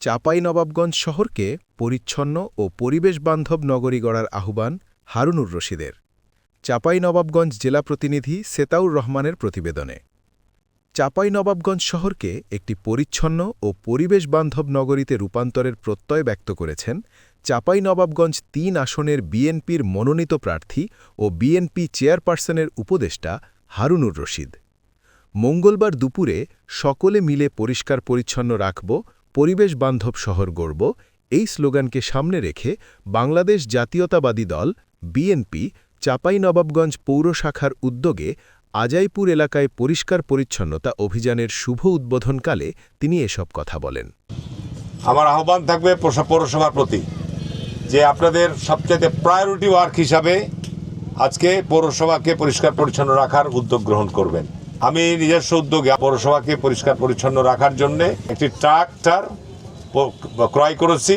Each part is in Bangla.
চাঁপাইনবাবগঞ্জ শহরকে পরিচ্ছন্ন ও পরিবেশবান্ধব নগরী গড়ার আহ্বান হারুনুর রশিদের। চাঁপাইনবাবগঞ্জ জেলা প্রতিনিধি সেতাউর রহমানের প্রতিবেদনে। চাঁপাইনবাবগঞ্জ শহরকে একটি পরিচ্ছন্ন ও পরিবেশবান্ধব নগরীতে রূপান্তরের প্রত্যয় ব্যক্ত করেছেন চাঁপাইনবাবগঞ্জ তিন আসনের বিএনপির মনোনীত প্রার্থী ও বিএনপি চেয়ারপারসনের উপদেষ্টা হারুনুর রশিদ। মঙ্গলবার দুপুরে সকলে মিলে পরিষ্কার পরিচ্ছন্ন রাখব পরিবেশ বান্ধব শহর গড়ব, এই স্লোগানকে সামনে রেখে বাংলাদেশ জাতীয়তাবাদী দল, বিএনপি চাঁপাইনবাবগঞ্জ পৌর শাখার উদ্যোগে আজাইপুর এলাকায় পরিষ্কার পরিচ্ছন্নতা অভিযানের শুভ উদ্বোধনকালে তিনি এসব কথা বলেন। আমার আহ্বান থাকবে পৌরসভার প্রতি যে আপনাদের সবচেয়ে প্রায়োরিটি ওয়ার্ক হিসাবে আজকে পৌরসভাকে পরিষ্কার পরিচ্ছন্ন রাখার উদ্যোগ গ্রহণ করবেন। আমি নিজস্ব উদ্যোগে পৌরসভাকে পরিষ্কার পরিচ্ছন্ন রাখার জন্য একটি ট্রাক্টর ক্রয় করেছি।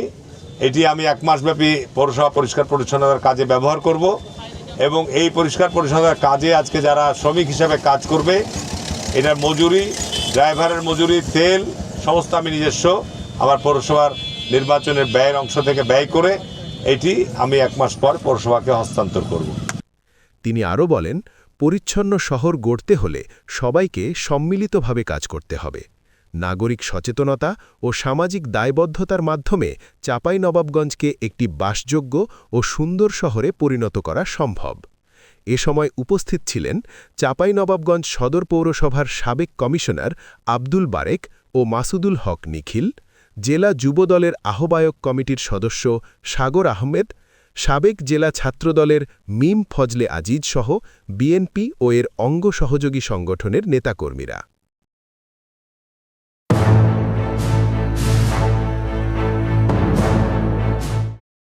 এটি আমি এক মাসব্যাপী পৌরসভা পরিষ্কার পরিচ্ছন্নতার কাজে ব্যবহার করব এবং এই পরিষ্কার পরিচ্ছন্নতার কাজে আজকে যারা শ্রমিক হিসাবে কাজ করবে, এটার মজুরি, ড্রাইভারের মজুরি, তেল, সমস্ত আমি নিজস্ব আমার পৌরসভার নির্বাচনের ব্যয়ের অংশ থেকে ব্যয় করে এটি আমি এক মাস পর পৌরসভাকে হস্তান্তর করব। তিনি আরও বলেন পরিচ্ছন্ন শহর গড়তে হলে সবাইকে সম্মিলিতভাবে কাজ করতে হবে। নাগরিক সচেতনতা ও সামাজিক দায়বদ্ধতার মাধ্যমে চাঁপাইনবাবগঞ্জকে একটি বাসযোগ্য ও সুন্দর শহরে পরিণত করা সম্ভব। এ সময় উপস্থিত ছিলেন চাঁপাইনবাবগঞ্জ সদর পৌরসভার সাবেক কমিশনার আব্দুল বারেক ও মাসুদুল হক নিখিল, জেলা যুবদলের আহ্বায়ক কমিটির সদস্য সাগর আহমেদ সাবেক জেলা ছাত্রদলের মিম ফজলে আজিজ সহ বিএনপি ও এর অঙ্গ সহযোগী সংগঠনের নেতাকর্মীরা।